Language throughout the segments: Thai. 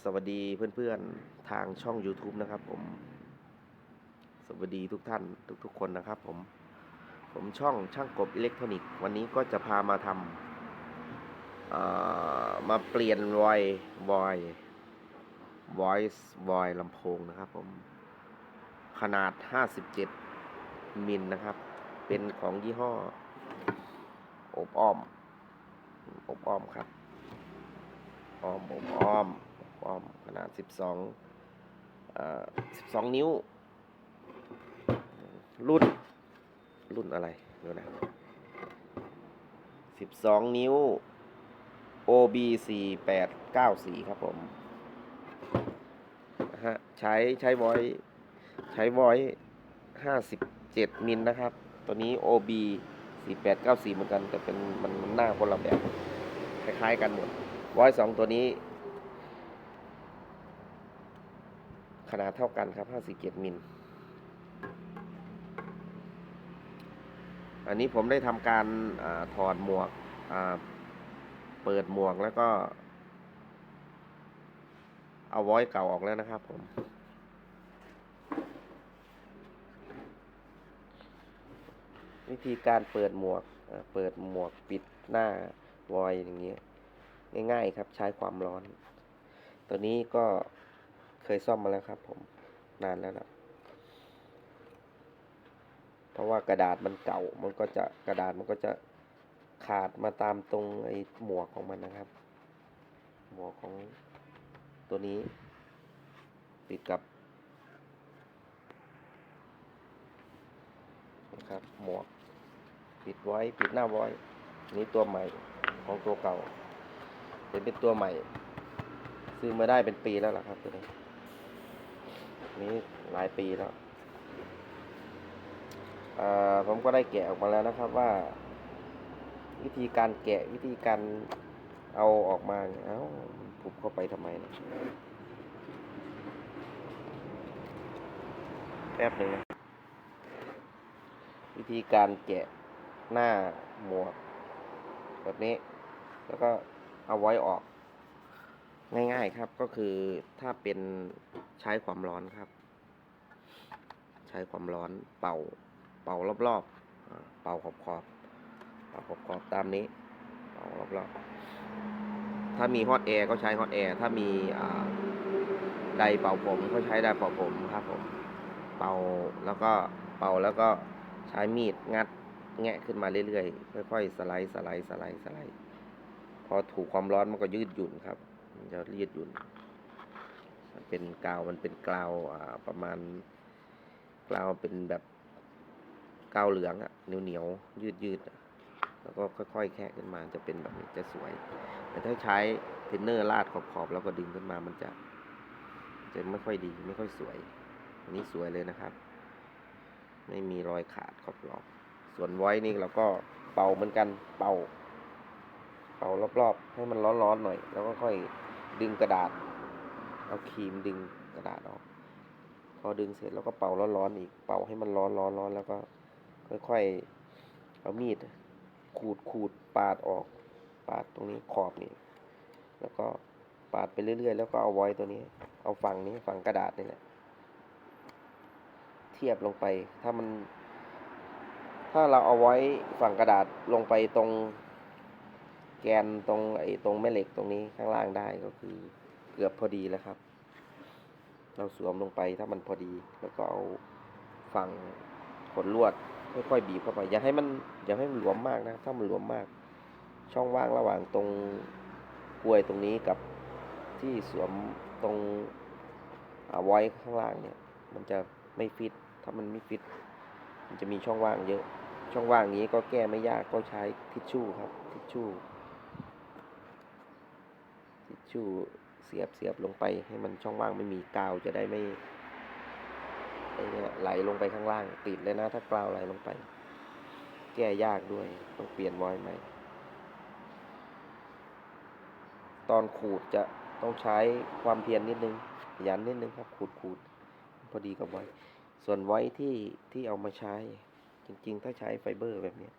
สวัสดีเพื่อนๆทางช่อง YouTube นะครับ ผม สวัสดีทุกท่านทุกๆคนนะครับ ผม ผมช่องช่างกบอิเล็กทรอนิกส์วันนี้ก็จะพามาทำมาเปลี่ยนวอยวอย voice วอยลำโพงนะครับ ผม ขนาด 57 มิลนะครับ เป็นของยี่ห้อ อบอ้อม อบอ้อมครับ อ้อมอบอ้อม อ้อมขนาด 12เอ่อ12 นิ้ว รุ่น รุ่นอะไรดี๋ยวนะ 12 นิ้ว OB 4894 ครับผมนะฮะใช้ใช้วอยใช้วอย57มิลนะครับ ตัวนี้ OB 4894เหมือนกัน แต่เป็นมันมันหน้าคนละแบบ คล้ายๆกันหมดวอยสองตัวนี้ ขนาดเท่ากันครับ 57มิล อันนี้ผมได้ทำการอถอดหมวก เปิดหมวกแล้วก็ เอาไว้เก่าออกแล้วนะครับผม วิธีการเปิดหมวก เปิดหมวกปิดหน้าวอยอย่างเงี้ยง่ายๆครับใช้ความร้อน ตัวนี้ก็ เคยซ่อมมาแล้วครับ ผมนานแล้วนะเพราะว่ากระดาษมันเก่ามันก็จะกระดาษมันก็จะขาดมาตามตรงไอ้หมวกของมันนะครับ หมวกของตัวนี้ ติดกับนะครับหมวกปิดไว้ปิดหน้าไว้นนี้ตัวใหม่ของตัวเก่าเป็นเป็นตัวใหม่ ซื้อมาได้เป็นปีแล้วล่ะครับตัวนี้ นี้หลายปีแล้วอ่าผมก็ได้แกะออกมาแล้วนะครับว่า วิธีการแกะวิธีการเอาออกมาเนี่ยเอ้าผุบเข้าไปทำไมนะแป๊บหนึ่งนะวิธีการแกะหน้าหมวก แบบนี้ แล้วก็เอาไว้ออก ง่ายๆครับก็คือถ้าเป็นใช้ความร้อนครับ ใช้ความร้อนเป่า เป่ารอบๆเป่าขอบขอบๆเป่าขอบขอบๆตามนี้ เป่ารอบๆถ้ามีฮอตแอร์ก็ใช้ฮอตแอร์ถ้ามีไดร์เป่าผมก็ใช้ไดร์เป่าผมครับผม เป่าแล้วก็เป่าแล้วก็ใช้มีดงัดแงะขึ้นมาเรื่อยๆค่อยๆสไลด์สไลด์สไลด์สไลด์พอถูกความร้อนมันก็ยืดหยุ่นครับ มันจะยืดหยุ่นมันเป็นกาวมันเป็นกาวอ่าประมาณกาวเป็นแบบกาวเหลืองอะเหนียวเหนียวยืดยืดแล้วก็ค่อยๆ แคะขึ้นมาจะเป็นแบบนี้จะสวย แต่ถ้าใช้เทนเนอร์ลาดขอบๆแล้วก็ดึงขึ้นมามันจะ จะไม่ค่อยดีไม่ค่อยสวย อันนี้สวยเลยนะครับ ไม่มีรอยขาดขอบรอบส่วนไว้นี่เราก็เป่าเหมือนกันเป่า เป่ารอบๆ ให้มันร้อนๆหน่อย แล้วก็ค่อยดึงกระดาษ เอาครีมดึงกระดาษออก พอดึงเสร็จแล้วก็เป่าร้อนๆอีก เป่าให้มันร้อนร้อนร้อนแล้วก็ค่อยๆ เอามีดขูดขูดปาดออก ปาดตรงนี้ขอบนี่ แล้วก็ปาดไปเรื่อยๆ แล้วก็เอาไว้ตัวนี้ เอาฝั่งนี้ฝั่งกระดาษนี่แหละ เทียบลงไป ถ้ามัน ถ้าเราเอาไว้ฝั่งกระดาษลงไปตรง แกนตรงไอ้ตรงแม่เหล็กตรงนี้ข้างล่างได้ก็คือเกือบพอดีแล้วครับ เราสวมลงไปถ้ามันพอดี แล้วก็เอาฝั่งขนลวดค่อยๆบีบเข้าไป อย่าให้มันอย่าให้มันหลวมมากนะ ถ้ามันหลวมมาก ช่องว่างระหว่างตรงกลวยตรงนี้กับที่สวมตรงอาไว้ข้างล่างเนี่ย มันจะไม่ฟิต ถ้ามันไม่ฟิต มันจะมีช่องว่างเยอะ ช่องว่างนี้ก็แก้ไม่ยากก็ใช้ทิชชู่ครับทิชชู่ ทิชชู่เสียบเสียบลงไปให้มันช่องว่างไม่มีกาวจะได้ไม่ไอเนี่ยไหลลงไปข้างล่างติดเลยนะถ้ากาวไหลลงไป แก้ยากด้วยต้องเปลี่ยนวอยใหม่ตอนขูดจะต้องใช้ความเพียรนิดนึงขยันนิดนึงครับขูดขูดพอดีกับไว้ส่วนไว้ที่ที่เอามาใช้ จริง ๆ ถ้าใช้ไฟเบอร์แบบเนี้ย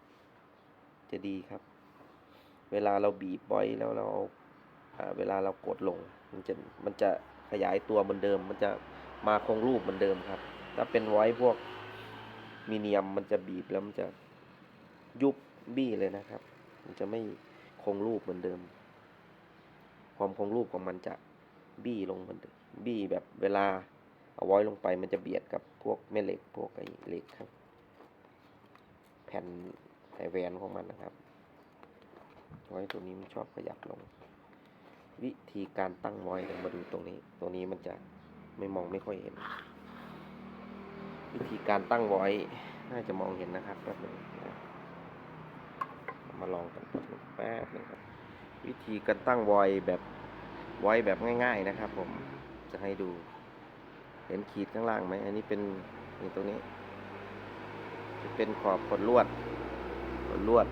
จะดีครับ เวลาเราบีบไว้แล้วเราเอา เวลาเรากดลงมันจะมันจะขยายตัวเหมือนเดิม มันจะมาคงรูปเหมือนเดิมครับ ถ้าเป็นไว้พวกมีเนียมมันจะบีบแล้วมันจะยุบบี้เลยนะครับ มันจะไม่คงรูปเหมือนเดิม ความคงรูปของมันจะบี้ลงเหมือนเดิมบี้แบบเวลาเอาไว้ลงไปมันจะเบียดกับพวกแม่เหล็กพวกไอ้เหล็กครับ แผ่นไอแวนของมันนะครับไว้ตัวนี้มันชอบขยับลง วิธีการตั้งไว้เดี๋ยวมาดูตรงนี้ตัวนี้มันจะไม่มองไม่ค่อยเห็น วิธีการตั้งไว้น่าจะมองเห็นนะครับแป๊บหนึงนะมาลองกันแป๊บหนึงครับ วิธีการตั้งไว้แบบไว้แบบง่าย ๆนะครับ ผมจะให้ดู เห็นขีดข้างล่างไหมอันนี้เป็นนี่ตรงนี้ จะเป็นขอบขดลวดขดลวด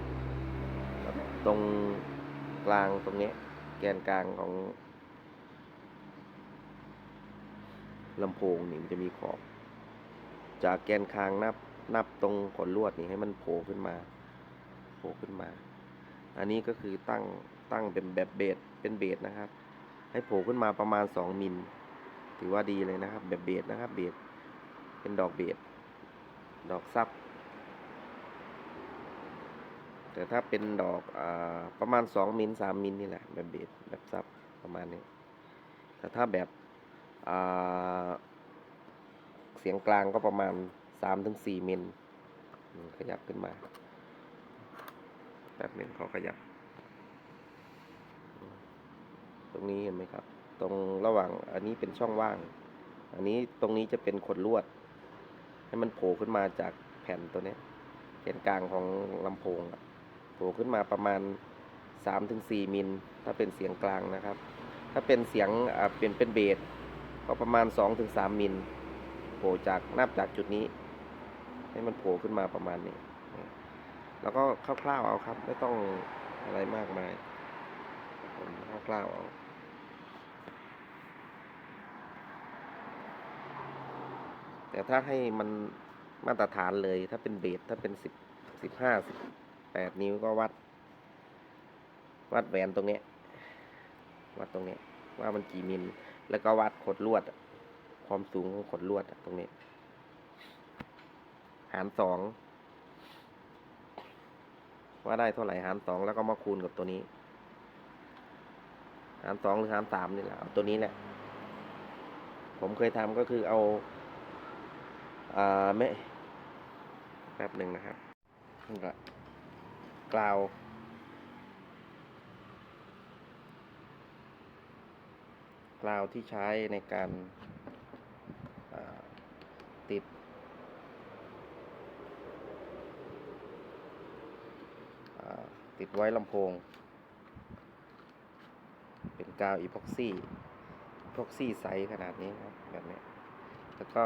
ตรงกลางตรงนี้ แกนกลางของลำโพงนี่มันจะมีขอบ จากแกนคางนับนับตรงขนลวดนี่ให้มันโผล่ขึ้นมาโผล่ขึ้นมา อันนี้ก็คือตั้งตั้งเป็นแบบเบสเป็นเบสนะครับ ให้โผล่ขึ้นมาประมาณ 2มิลถือว่าดีเลยนะครับ แบบเบสนะครับ เบสเป็นดอกเบสดอกซับ แต่ถ้าเป็นดอกอประมาณ 2 มิล3มิลนี่แหละ แบบเบสแบบซับประมาณนี้ แต่ถ้าแบบเสียงกลางก็ประมาณ 3-4มิลอืมขยับขึ้นมาแป๊บนึงเขาขยับ ตรงนี้เห็นไหมครับ ตรงระหว่างอันนี้เป็นช่องว่าง อันนี้ตรงนี้จะเป็นขดลวด ให้มันโผล่ขึ้นมาจากแผ่นตัวนี้ยแกนกลางของลำโพงอะ ผล่ขึ้นมาประมาณ 3-4 มิล ถ้าเป็นเสียงกลางนะครับ ถ้าเป็นเสียงเป็นเป็นเบสก็ประมาณ 2-3 มิลโผล่จากนับจากจุดนี้ ให้มันโผล่ขึ้นมาประมาณนี้ แล้วก็คร่าวๆเอาครับ ไม่ต้องอะไรมากมายคร่าวๆเอาแต่ถ้าให้มันมาตรฐานเลยถ้าเป็นเบสถ้าเป็นสิบสิบห้าสิบ แปดนิ้วก็วัด วัดแหวนตรงเนี้ยวัดตรงเนี้ยว่ามันกี่มิล แล้วก็วัดขดลวด ความสูงของขดลวดตรงนี้ หารสอง ว่าได้เท่าไหร่หารสองแล้วก็มาคูณกับตัวนี้ หารสองหรือหารสามนี่แหละเอาตัวนี้แหละ ผมเคยทำก็คือเอาอ่าไม่แป๊บหนึ่งนะครับนี่ก็ กล่าว กล่าวที่ใช้ในการติดติดไว้ลำโพง เป็นกาวอีพ็อกซี่อีพ็อกซี่ไซส์ขนาดนี้ครับแบบนี้ แล้วก็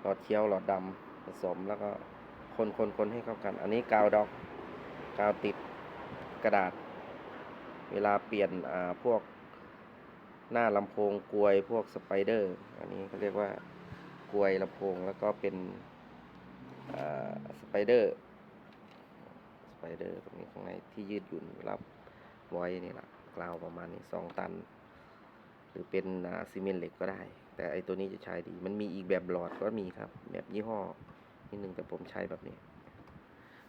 หลอดเคี้ยวหลอดดำผสมแล้วก็คนคนคนให้เข้ากัน อันนี้กาวดอก กาวติดกระดาษ เวลาเปลี่ยนพวกหน้าลำโพงกลวยพวกสไปเดอร์ อันนี้เขาเรียกว่ากลวยลำโพงแล้วก็เป็นสไปเดอร์สไปเดอร์ตรงนี้ข้างในที่ยืดหยุ่นรับไว้นี่แหละกลาวประมาณนี้สองตัน หรือเป็นซีเมนต์เหล็กก็ได้ แต่ไอตัวนี้จะใช้ดี มันมีอีกแบบหลอดก็มีครับ แบบยี่ห้อนิดนึงแต่ผมใช้แบบนี้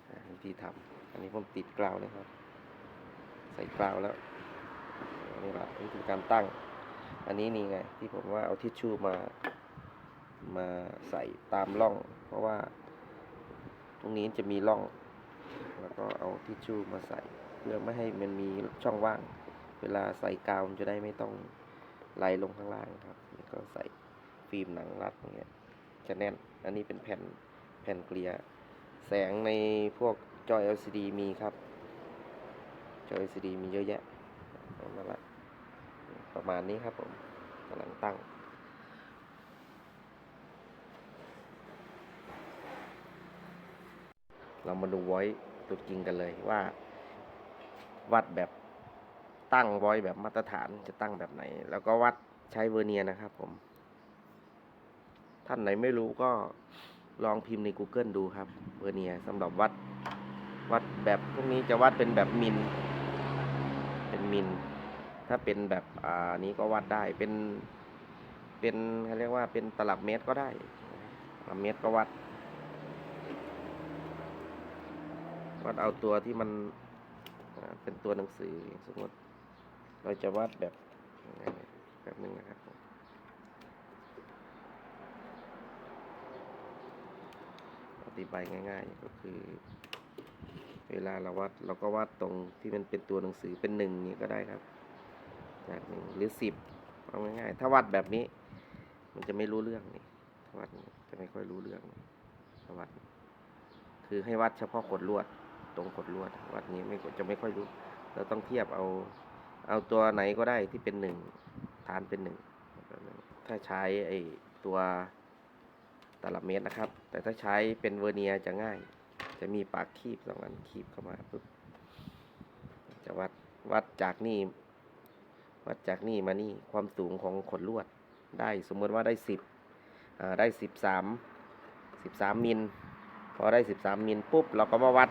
อ่าวิธีทำ อันนี้ผมติดกลาวนะครับ ใส่กลาวแล้วนี่แหละวิธีการตั้ง อันนี้นี่ไง ที่ผมว่าเอาทิชชู่มามาใส่ตามร่อง เพราะว่า ตรงนี้จะมีร่อง แล้วก็เอาทิชชู่มาใส่ เพื่อไม่ให้มันมีช่องว่าง เวลาใส่กาวมันจะได้ไม่ต้องไหลลงข้างล่างครับนี่ก็ใส่ฟิล์มหนังรัดอย่างเงี้ยจะแน่น อันนี้เป็นแผ่นแผ่นเกลียแสงในพวก จอ LCD มีครับ จอ LCD มีเยอะแยะนั่นแหละประมาณนี้ครับผมกำลังตั้ง เรามาดูไว้ตัวจริงกันเลยว่า วัดแบบตั้งไว้แบบมาตรฐานจะตั้งแบบไหน แล้วก็วัดใช้เวอร์เนียนะครับผม ท่านไหนไม่รู้ก็ลองพิมพ์ใน Google ดูครับ เวอร์เนียสำหรับวัด วัดแบบพวกนี้จะวัดเป็นแบบมิลเป็นมิลถ้าเป็นแบบอ่านี้ก็วัดได้เป็น เป็นเขาเรียกว่าเป็นตลับเมตรก็ได้ตลับเมตรก็วัด วัดเอาตัวที่มันเป็นตัวหนังสือสมมติเราจะวัดแบบแบบนึงนะครับอธิบายง่าย ๆ ก็คือ เวลาเราวัดเราก็วัดตรงที่มันเป็นตัวหนังสือเป็นหนึ่งนี้ก็ได้ครับ จากหนึ่งหรือสิบเอาง่ายๆถ้าวัดแบบนี้ มันจะไม่รู้เรื่องนี่ถ้าวัดจะไม่ค่อยรู้เรื่องถ้าวัด คือให้วัดเฉพาะขดลวด ตรงขดลวด วัดนี้ไม่จะไม่ค่อยรู้ เราต้องเทียบเอา เอาตัวไหนก็ได้ที่เป็นหนึ่งฐานเป็นหนึ่งถ้าใช้ไอ้ตัวตลับเมตรนะครับ แต่ถ้าใช้เป็นเวอร์เนียจะง่าย จะมีปากคีบสองอันคีบเข้ามาปุ๊บจะวัดวัดจากนี่ วัดจากนี่มานี่ความสูงของขดลวด ได้สมมติว่าได้สิบได้สิบสามสิบสามมิลพอได้สิบสามมิลปุ๊บเราก็มาวัด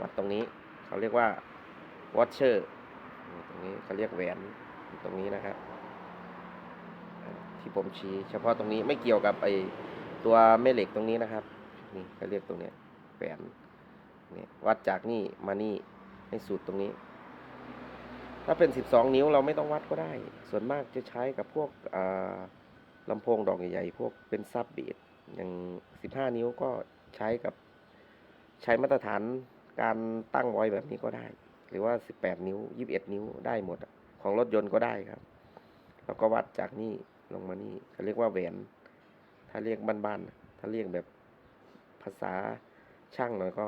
วัดตรงนี้ เขาเรียกว่าวอชเชอร์ตรงนี้เขาเรียกแหวนตรงนี้นะครับ ที่ผมชี้ เฉพาะตรงนี้ไม่เกี่ยวกับไอตัวแม่เหล็กตรงนี้นะครับ นี่เขาเรียกตรงเนี้ยแหวนเนี่ยวัดจากนี่มานี่ให้สุดตรงนี้ ถ้าเป็น 12 นิ้วเราไม่ต้องวัดก็ได้ ส่วนมากจะใช้กับพวกอ่าลำโพงดอกใหญ่ๆพวกเป็นซับเบสอย่าง 15 นิ้วก็ใช้กับใช้มาตรฐานการตั้งไว้แบบนี้ก็ได้ หรือว่า 18 นิ้ว 21 นิ้วได้หมด ของรถยนต์ก็ได้ครับแล้วก็วัดจากนี่ลงมานี่เขาเรียกว่าแหวน ถ้าเรียกบ้านๆถ้าเรียกแบบ ภาษาช่างหน่อยก็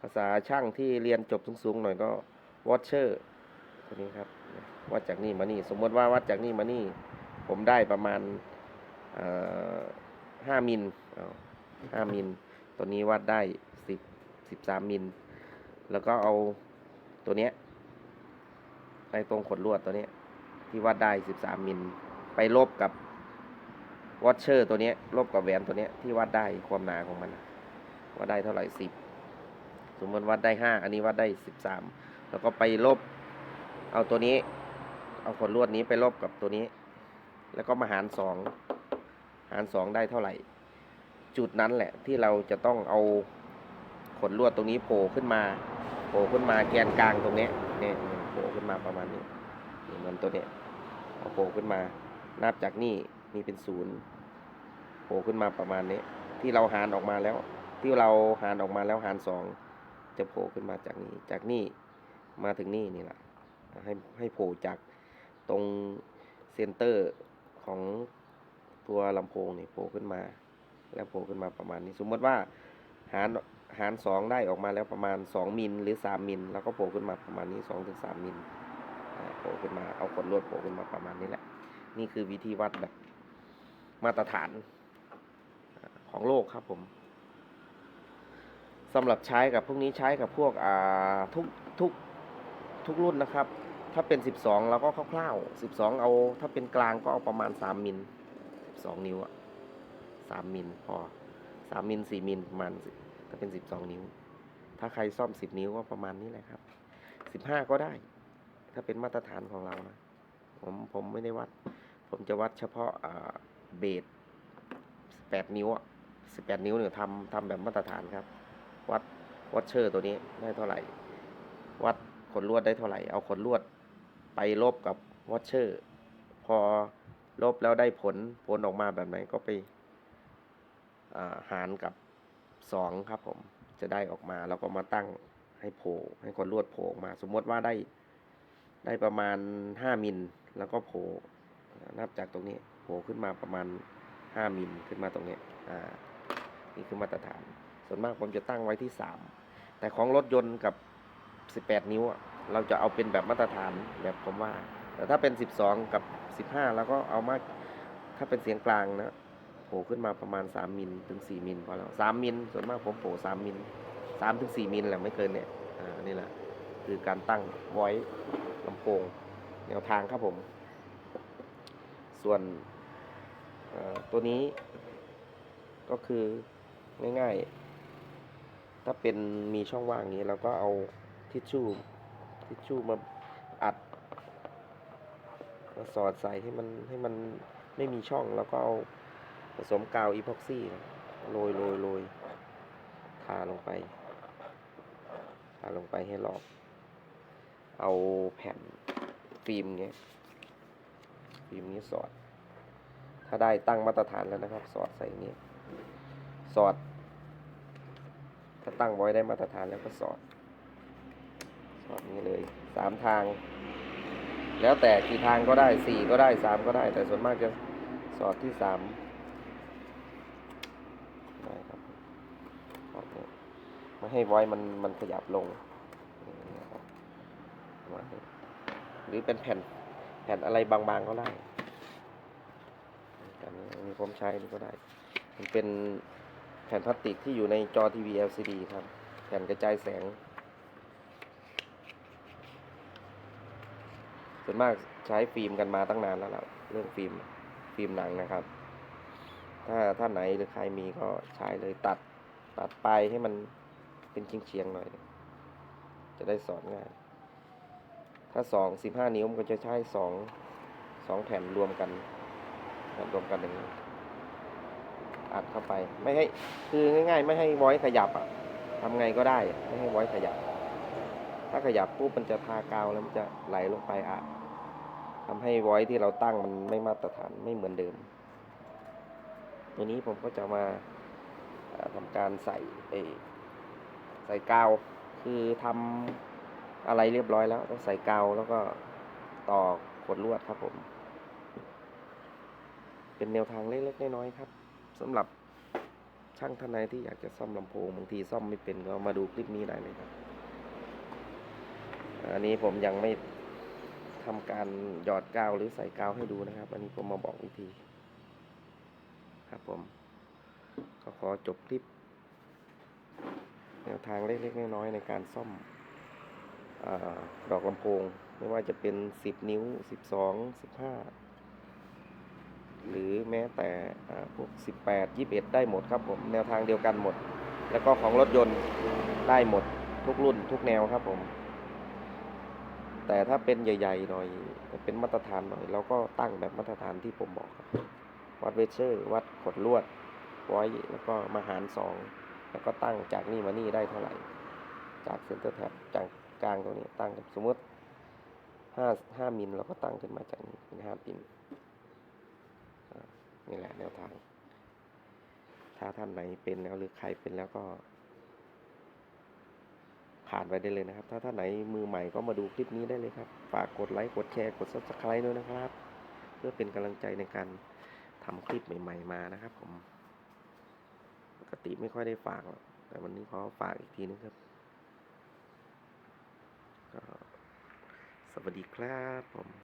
ภาษาช่างที่เรียนจบสูงๆหน่อยก็วอชเชอร์ตัวนี้ครับวัดจากนี่มานี่ สมมติว่าวัดจากนี่มานี่ ผมได้ประมาณห้ามิลห้ามิลตัวนี้วัดได้สิบสิบสามมิลแล้วก็เอาตัวเนี้ยไปตรงขดลวดตัวเนี้ยที่วัดได้สิบสามมิลไปลบกับวอชเชอร์ตัวเนี้ยลบกับแหวนตัวเนี้ยที่วัดได้ความหนาของมันนะ วัดได้เท่าไหร่สิบสมมติวัดได้ห้าอันนี้วัดได้สิบสามแล้วก็ไปลบ เอาตัวนี้ เอาขนลวดนี้ไปลบกับตัวนี้ แล้วก็มาหารสองหารสองได้เท่าไหร่ จุดนั้นแหละที่เราจะต้องเอาขนลวดตรงนี้โผล่ขึ้นมาโผล่ขึ้นมาแกนกลางตรงนี้เนี่ยโผล่ขึ้นมาประมาณนี้เหมือนตัวเนี้ยเอาโผล่ขึ้นมานับจากนี่นี่เป็นศูนย์โผล่ขึ้นมาประมาณนี้ ที่เราหารออกมาแล้ว ที่เราหารออกมาแล้วหารสองจะโผล่ขึ้นมาจากนี้ จากนี่มาถึงนี่นี่แหละให้ให้โผล่จากตรงเซนเตอร์ของตัวลำโพงนี่โผล่ขึ้นมา แล้วโผล่ขึ้นมาประมาณนี้ สมมติว่าหารหารสองได้ออกมาแล้วประมาณสองมิลหรือสามมิลแล้วก็โผล่ขึ้นมาประมาณนี้สองถึงสามมิลโผล่ขึ้นมาเอาขนลวดโผล่ขึ้นมาประมาณนี้แหละ นี่คือวิธีวัดแบบมาตรฐานของโลกครับผม สำหรับใช้กับพวกนี้ใช้กับพวกอ่าทุกทุกทุกรุ่นนะครับ ถ้าเป็น 12 เราก็คร่าวๆ 12 เอา ถ้าเป็นกลางก็เอาประมาณ 3 มิล 12 นิ้วอะ3มิลพอ 3 มิล 4 มิลประมาณถ้าเป็น 12 นิ้ว ถ้าใครซ่อม 10 นิ้วก็ประมาณนี้แหละครับ 15 ก็ได้ ถ้าเป็นมาตรฐานของเรานะ ผมผมไม่ได้วัด ผมจะวัดเฉพาะเบส8นิ้วอะ18 นิ้วเนี่ยทำทำแบบมาตรฐานครับ วัดวัดเชอร์ตัวนี้ได้เท่าไหร่ วัดขนลวดได้เท่าไหร่ เอาขนลวดไปลบกับวัดเชอร์ พอลบแล้วได้ผลผลออกมาแบบไหนก็ไปหารกับสองครับผม จะได้ออกมาแล้วก็มาตั้งให้โผล่ให้ขนลวดโผล่ออกมา สมมติว่าได้ได้ประมาณห้ามิลแล้วก็โผล่นับจากตรงนี้โผล่ขึ้นมาประมาณห้ามิลขึ้นมาตรงนี้อ่านี่คือมาตรฐาน ส่วนมากผมจะตั้งไว้ที่สามแต่ของรถยนต์กับสิบแปดนิ้ว เราจะเอาเป็นแบบมาตรฐานแบบผมว่า แต่ถ้าเป็นสิบสองกับสิบห้าแล้วก็เอามาถ้าเป็นเสียงกลางนะโผล่ขึ้นมาประมาณสามมิลถึงสี่มิลพอแล้วสามมิลส่วนมากผมโผล่สามมิลสามถึงสี่มิลแหละไม่เกินเนี่ยอ่านี่แหละคือการตั้งไว้ลำโพงแนวทางครับผม ส่วนตัวนี้ก็คือง่ายๆ ถ้าเป็นมีช่องว่างอย่างนี้เราก็เอาทิชชู่ทิชชู่มาอัดมาสอดใส่ให้มันให้มันไม่มีช่องแล้วก็เอาผสมกาวอีพ็อกซี่นะโรยโรยโรยทาลงไปทาลงไปให้รอบ เอาแผ่นฟิล์มเงี้ยฟิล์มนี้สอด ถ้าได้ตั้งมาตรฐานแล้วนะครับ สอดใส่อย่างนี้สอด ถ้าตั้งไว้ได้มาตรฐานแล้วก็สอด สอดนี้เลยสามทาง แล้วแต่กี่ทางก็ได้สี่ก็ได้สามก็ได้ แต่ส่วนมากจะสอดที่สามได้ครับสอดนี้ไม่ให้ไว้มันมันขยับลงหรือเป็นแผ่นแผ่นอะไรบางๆก็ได้อันนี้มีผมใช้นี่ก็ได้ มันเป็น แผ่นพลาสติกที่อยู่ในจอทีวี LCD ครับ แผ่นกระจายแสง ส่วนมากใช้ฟิล์มกันมาตั้งนานแล้วล่ะเรื่องฟิล์มฟิล์มหนังนะครับ ถ้าท่านไหนหรือใครมีก็ใช้เลยตัดตัดไปให้มันเป็นเฉียงๆหน่อย จะได้สอนง่ายถ้าสองสิบห้านิ้วมันก็จะใช้สองสองแผ่นรวมกันแผ่นรวมกันอย่างนี้ อัดเข้าไป ไม่ให้คือง่าย ๆ ไม่ให้ไว้ขยับอะทำไงก็ได้ไม่ให้ไว้ขยับ ถ้าขยับปุ๊บมันจะทากาวแล้วมันจะไหลลงไปอะทำให้ไว้ที่เราตั้งมันไม่มาตรฐานไม่เหมือนเดิมตัวนี้ผมก็จะมาเอ่อทำการใส่เอใส่กาว คือทำอะไรเรียบร้อยแล้วต้องใส่กาวแล้วก็ต่อขดลวดครับผม เป็นแนวทางเล็กๆน้อยๆครับ สำหรับช่างท่านใดที่อยากจะซ่อมลำโพงบางทีซ่อมไม่เป็นก็มาดูคลิปนี้ได้เลยครับ อันนี้ผมยังไม่ทำการหยอดกาวหรือใส่กาวให้ดูนะครับ อันนี้ผมมาบอกวิธี ครับผมก็ขอจบคลิป แนวทางเล็กๆน้อยๆในการซ่อมอดอกลำโพง ไม่ว่าจะเป็น 10 นิ้ว 12 15 หรือแม้แต่อ่าพวก 18 21 ได้หมดครับผมแนวทางเดียวกันหมด แล้วก็ของรถยนต์ได้หมดทุกรุ่นทุกแนวครับผม แต่ถ้าเป็นใหญ่ๆหน่อยเป็นมาตรฐานหน่อยเราก็ตั้งแบบมาตรฐานที่ผมบอกครับวัดเวเชอร์ วัดขดลวดไว้แล้วก็มาหารสองแล้วก็ตั้งจากนี่มานี่ได้เท่าไหร่ จากเซนเตอร์แท็บจากกลางตรงนี้ตั้งสมมติห้าห้ามิลเราก็ตั้งขึ้นมาจากนี้เป็นห้ามิล นี่แหละแนวทาง ถ้าท่านไหนเป็นแล้วหรือใครเป็นแล้วก็ ผ่านไปได้เลยนะครับ ถ้าท่านไหนมือใหม่ก็มาดูคลิปนี้ได้เลยครับ ฝากกดไลค์ กดแชร์ กด subscribe ด้วยนะครับ เพื่อเป็นกำลังใจในการทำคลิปใหม่ ๆ มานะครับ ผม ปกติไม่ค่อยได้ฝากแต่วันนี้ขอฝากอีกทีนึงครับสวัสดีครับผม